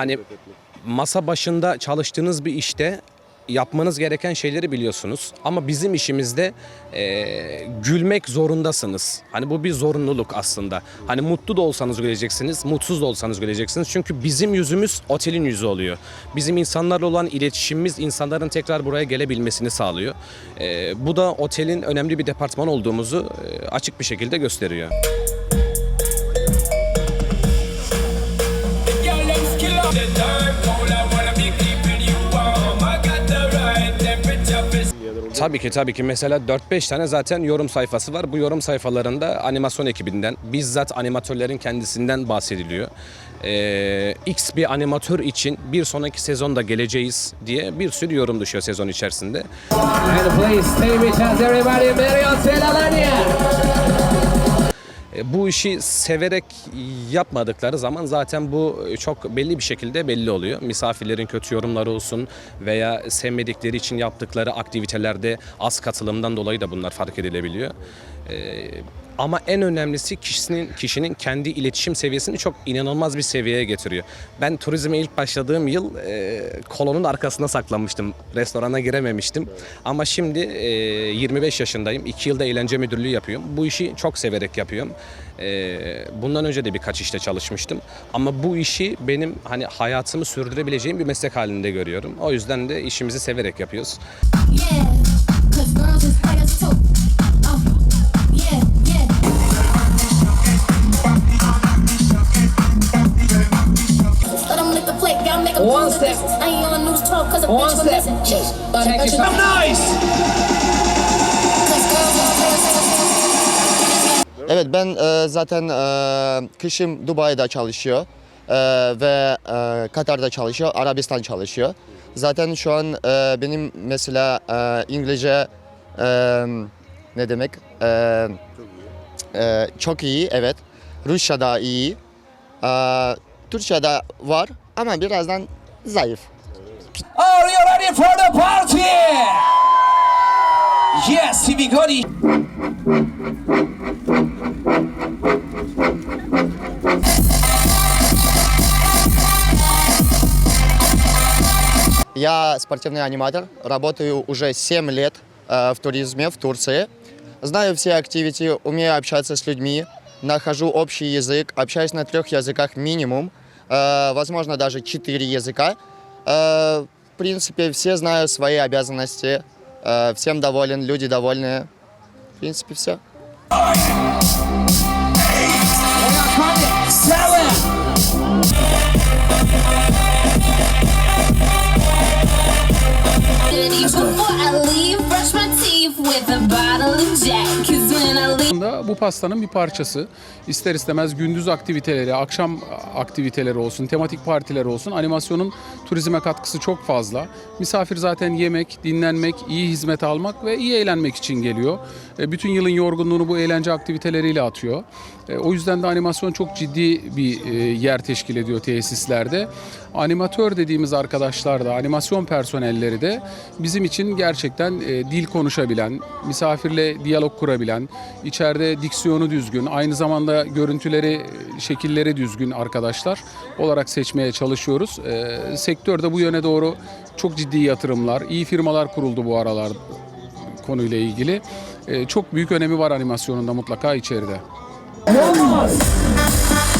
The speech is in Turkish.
hani masa başında çalıştığınız bir işte yapmanız gereken şeyleri biliyorsunuz. Ama bizim işimizde e, gülmek zorundasınız. Hani bu bir zorunluluk aslında. Hani mutlu da olsanız güleceksiniz, mutsuz da olsanız güleceksiniz. Çünkü bizim yüzümüz otelin yüzü oluyor. Bizim insanlarla olan iletişimimiz insanların tekrar buraya gelebilmesini sağlıyor. E, bu da otelin önemli bir departman olduğumuzu e, açık bir şekilde gösteriyor. Tabii ki tabii ki mesela 4-5 tane zaten yorum sayfası var. Bu yorum sayfalarında animasyon ekibinden, bizzat animatörlerin kendisinden bahsediliyor. Ee, X bir animatör için bir sonraki sezonda geleceğiz diye bir sürü yorum düşüyor sezon içerisinde. And please Selalania. E, Bu işi severek yapmadıkları zaman zaten bu çok belli bir şekilde belli oluyor. Misafirlerin kötü yorumları olsun veya sevmedikleri için yaptıkları aktivitelerde az katılımdan dolayı da bunlar fark edilebiliyor. E, Ama en önemlisi kişinin kişinin kendi iletişim seviyesini çok inanılmaz bir seviyeye getiriyor. Ben turizme ilk başladığım yıl e, kolonun arkasına saklanmıştım. Restorana girememiştim. Ama şimdi e, 25 yaşındayım. 2 yılda eğlence müdürlüğü yapıyorum. Bu işi çok severek yapıyorum. E, bundan önce de birkaç işte çalışmıştım. Ama bu işi benim hani hayatımı sürdürebileceğim bir meslek halinde görüyorum. O yüzden de işimizi severek yapıyoruz. Yeah, One step. distance. I ain't on news talk cause a One bitch step. Check it out. nice. Evet ben e, zaten e, kışım Dubai'de çalışıyor e, ve e, Katar'da çalışıyor, Arabistan çalışıyor. Zaten şu an e, benim mesela e, İngilizce e, ne demek? E, e, çok iyi evet. Rusça'da iyi. E, Türkçe'de var ama birazdan zayıf. Are you ready for the party? Yes, we got it. Я спортивный аниматор, работаю уже 7 лет э, в туризме в Турции. Знаю все активити, умею общаться с людьми, нахожу общий язык, общаюсь на трех языках минимум, э, возможно даже четыре языка. Э, в принципе, все знают свои обязанности, э, всем доволен, люди довольны. В принципе, все. Bu pastanın bir parçası. İster istemez gündüz aktiviteleri, akşam aktiviteleri olsun, tematik partiler olsun animasyonun turizme katkısı çok fazla. Misafir zaten yemek, dinlenmek, iyi hizmet almak ve iyi eğlenmek için geliyor. E, Bütün yılın yorgunluğunu bu eğlence aktiviteleriyle atıyor. E, O yüzden de animasyon çok ciddi bir e, yer teşkil ediyor tesislerde. Animatör dediğimiz arkadaşlar da, animasyon personelleri de bizim için gerçekten dil konuşabilen, misafirle diyalog kurabilen, içeride diksiyonu düzgün, aynı zamanda görüntüleri, şekilleri düzgün arkadaşlar olarak seçmeye çalışıyoruz. E, sektörde bu yöne doğru çok ciddi yatırımlar, iyi firmalar kuruldu bu aralar konuyla ilgili. E, çok büyük önemi var animasyonunda mutlaka içeride. More.